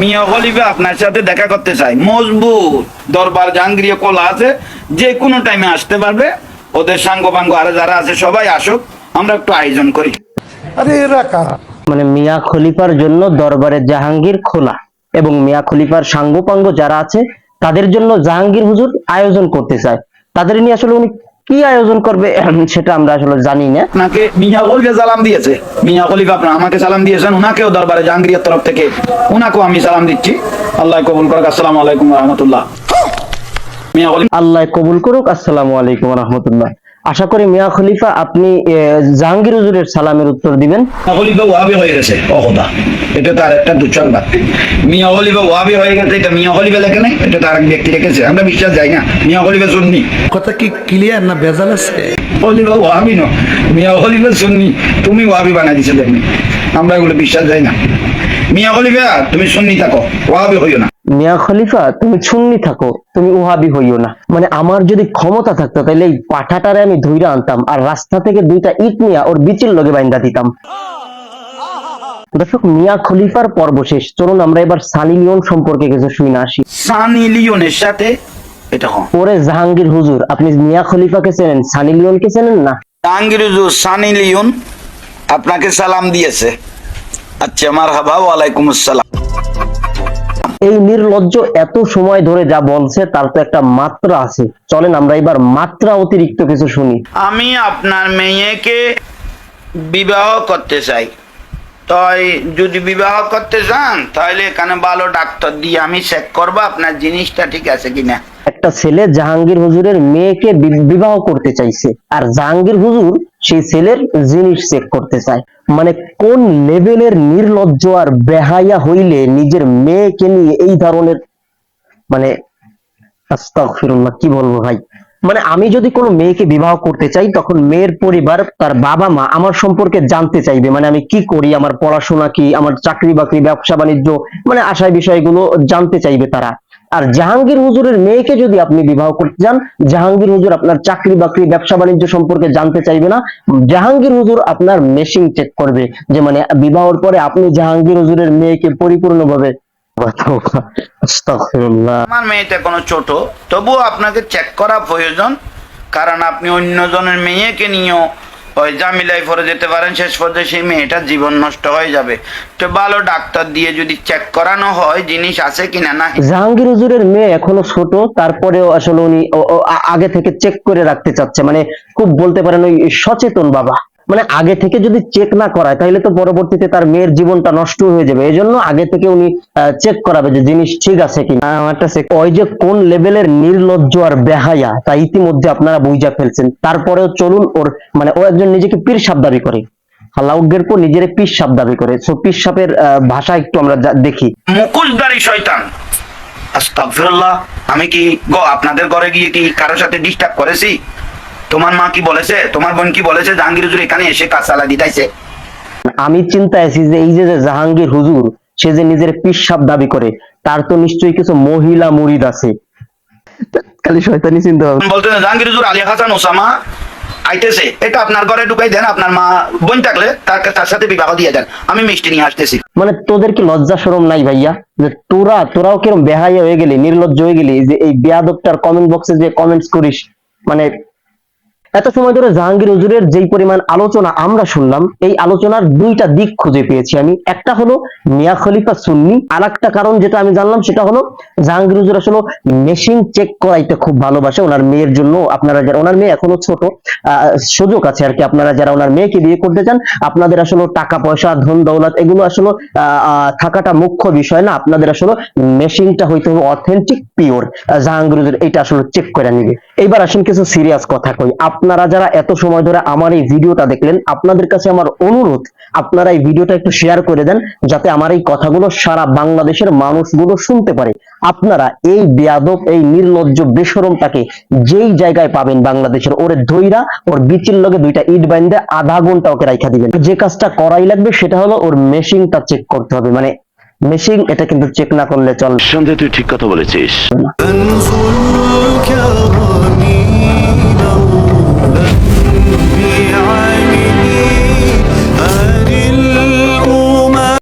মিয়া খলিফা আপনার সাথে দেখা করতে চাই। মজবুত। দরবার জাহাঙ্গীর কোলা আছে যে কোনো টাইমে আসতে পারবে। ওদের সাঙ্গ পাঙ্গ আরও যারা আছে সবাই আসুক। আমরা একটু আয়োজন করি। আরে এরা কারা? মানে মিয়া খলিফার জন্য দরবারে জাহাঙ্গীর খোলা এবং মিয়া খলিফার সাঙ্গপাঙ্গ যারা আছে তাদের জন্য জাহাঙ্গীর হুজুর আয়োজন করতে চায়। তাদের নিয়ে আসলে উনি কি আয়োজন করবে সেটা আমরা আসলে জানি না। আপনাকে মিয়া খলিফা সালাম দিয়েছে। মিয়া খলিফা আপনার আমাকে সালাম দিয়েছেন ওনাকেও দরবারে জাহাঙ্গীরের তরফ থেকে ওনাকেও আমি সালাম দিচ্ছি। আল্লাহ কবুল করুক আসসালামু আলাইকুম রহমতুল্লাহ। আল্লাহ কবুল করুক আসসালামু আলাইকুম রহমতুল্লাহ। আশা করি মিয়া খলিফা আপনি জাহাঙ্গীর হুজুরের সালামের উত্তর দিবেন। খলিফা ওয়াবি হয়ে গেছে অহদা এটা তার একটা দুঃসংবাদ। মিয়া খলিফা ওয়াবি হয়ে গেছে এটা মিয়া খলিফা লেখে নাই এটা তার এক ব্যক্তি রেখেছে আমরা বিশ্বাস যাই না মিয়া খলিফা শুননি কথা কি ক্লিয়ার না ভেজাল আছে? খলিফা ওয়াবি ন মিয়া খলিফা শুননি তুমি ওয়াবি বানাই দিছো দেখনি। আমরা এগুলো বিশ্বাস যাই না। মিয়া খলিফা তুমি শুননি থাকো ওয়াবি হইও না। মিয়া খলিফা তুমি সুন্নি থাকো তুমি উহাবি হইও না। মানে আমার যদি ক্ষমতা থাকতো তাহলে এই পাঠাটারে আমি ধইরা আনতাম আর রাস্তা থেকে দুইটা ইট নিয়ে ওর বিচির লগে বাইন্দা দিতাম। দর্শক মিয়া খলিফার পর্ব শেষ। চলুন আমরা এবার সানি লিওন সম্পর্কে কিছু শুই না আসি। সানি লিওনের সাথে এটা ওরে জাহাঙ্গীর হুজুর আপনি মিয়া খলিফাকে চেনেন? সানি লিওনকে চেনেন না? জাহাঙ্গীর হুজুর সানি লিওন আপনাকে সালাম দিয়েছে। আচ্ছা মার হাবা ওয়ালাইকুম আসসালাম। এই নির্লজ্জ এত সময় ধরে যা বলছে, তার তো একটা মাত্রা আছে। চলেন আমরা এবার মাত্রা অতিরিক্ত কিছু শুনি। আমি আপনার মেয়েকে বিবাহ করতে চাই। তাই যদি বিবাহ করতে চান, তাহলে এখানে ভালো ডাক্তার দিয়ে আমি চেক করব আপনার জিনিসটা ঠিক আছে কিনা। একটা ছেলে জাহাঙ্গীর হুজুরের মেয়েকে বিবাহ করতে চাইছে। আর জাহাঙ্গীর হুজুর সেই ছেলের জিনিস চেক করতে চায়। মানে কোন লেভেলের নির্লজ্জ আর বেহায়া হইলে নিজের মেয়েকে নিয়ে এই ধরনের মানে কি বলব ভাই? মানে আমি যদি কোনো মেয়েকে বিবাহ করতে চাই, তখন মেয়ের পরিবার, তার বাবা মা আমার সম্পর্কে জানতে চাইবে। মানে আমি কি করি? আমার পড়াশোনা কি? আমার চাকরি বাকরি ব্যবসা বাণিজ্য মানে আশায় বিষয়গুলো জানতে চাইবে তারা। আর জাহাঙ্গীর হুজুরের মেয়েকে যদি আপনি বিবাহ করতে চান জাহাঙ্গীর হুজুর আপনার চাকরি বাকরি ব্যবসা বাণিজ্য সম্পর্কে জানতে চাইবে না। জাহাঙ্গীর হুজুর আপনার মেশিং চেক করবে যে মানে বিবাহর পরে আপনি জাহাঙ্গীর হুজুরের মেয়েকে পরিপূর্ণভাবে আস্তাগফিরুল্লাহ। আমার মেয়েটা কোনো ছোট তবুও আপনাকে চেক করা প্রয়োজন কারণ আপনি অন্যজনের মেয়েকে নিয়েও ওই জামিলাই পরে যেতে পারেন, শেষ পর্যায়ে সেই মেয়েটার জীবন নষ্ট হয়ে যাবে। তো ভালো ডাক্তার দিয়ে যদি চেক করানো হয়, জিনিস আছে কিনা না? জাহাঙ্গীর হুজুরের মেয়ে এখনও ছোট, তারপরেও আসলে উনি আগে থেকে চেক করে রাখতে চাচ্ছে। মানে খুব বলতে পারেন ওই সচেতন বাবা। মানে আগে থেকে যদি চেক না করায় তাহলে তো পরবর্তীতে তার মেয়ের জীবনটা নষ্ট হয়ে যাবে। এই জন্য আগে থেকে উনি চেক করাবে যে জিনিস ঠিক আছে কিনা। আমারটা check- ওই যে কোন লেভেলের নির্লজ্জ আর বেহায়া তা ইতিমধ্যে আপনারা বুঝা ফেলছেন। তারপরেও চলুন ওর মানে ও একজন নিজেকে পীর সাপ দাবি করে। আল্লাহর পর নিজের পীর সাপ দাবি করে। সো পীর সাপের ভাষা একটু আমরা দেখি। মুকুশদারি শয়তান। আস্তাগফিরুল্লাহ আমি কি গো আপনাদের ঘরে গিয়ে কি কারোর সাথে ডিস্টার্ব করেছি? তোমার মা কি বলেছে? তোমার বোন কি বলেছে? জাহাঙ্গীর হুজুর এখানে এসে কাজ চালা দিতাইছে? আমি চিন্তায় আছি যে এই যে যে জাহাঙ্গীর হুজুর সে যে নিজের পিসাব দাবি করে তার তো নিশ্চয়ই কিছু মহিলা মুরিদ আছে। খালি শয়তানি চিন্তা ভাবনা। বলতে জাহাঙ্গীর হুজুর আলী হাসান ওসামা আইতেছে। এটা আপনার ঘরে ঢুকাই দেন আপনার মা বোন থাকলে তার তার সাথে বিবাহ দিয়ে দেন। আমি মিষ্টি নিয়ে আসতেছি। মানে তোদের কি লজ্জা শরম নাই ভাইয়া? যে তোরা তোরাও কিরম বেহাইয়া হয়ে গেলি নির্লজ্জ হয়ে গেলি যে এই বেয়াদবটার কমেন্ট বক্সে যে কমেন্টস করিস মানে এত সময় ধরে জাহাঙ্গীর হুজুরের যেই পরিমাণ আলোচনা আমরা শুনলাম, এই আলোচনার দুইটা দিক খুঁজে পেয়েছি আমি। একটা হলো মিয়া খলিফা সুন্নি আর একটা কারণ যেটা আমি জানলাম সেটা হলো জাহাঙ্গীর হুজুর আসলে মেশিন চেক করাইতে খুব ভালোবাসে, ওনার মেয়ের জন্য। আপনারা যারা ওনার মেয়ে এখনও ছোট সুযোগ আছে আর কি। আপনারা যারা ওনার মেয়েকে বিয়ে করতে চান, আপনাদের আসলে টাকা পয়সা, ধন দৌলত, এগুলো আসলে থাকাটা মুখ্য বিষয় না। আপনাদের আসলে মেশিনটা হইতে হবে অথেন্টিক পিওর জাহাঙ্গীর হুজুর এটা আসলে চেক করে নিবে। এইবার আসেন কিছু সিরিয়াস কথা কই। আপনারা যারা এত সময় ধরে আমার এই ভিডিওটা দেখলেন আপনাদের কাছে আমার অনুরোধ আপনারা এই ভিডিওটা একটু শেয়ার করে দেন যাতে আমার এই কথাগুলো সারা বাংলাদেশের মানুষগুলো শুনতে পারে। আপনারা এই বেয়াদব এই নির্লজ্জ বেসরমটাকে যেই জায়গায় পাবেন বাংলাদেশের ওরে ধৈরা ওর বিচির লগে দুইটা ইট বাইন্দে আধা ঘণ্টা ওকে রাইখা দিবেন। যে কাজটা করাই লাগবে সেটা হলো ওর মেশিনটা চেক করতে হবে। মানে মেশিন এটা কিন্তু চেক না করলে চল সন্দেহ তুই ঠিক কথা বলেছিস।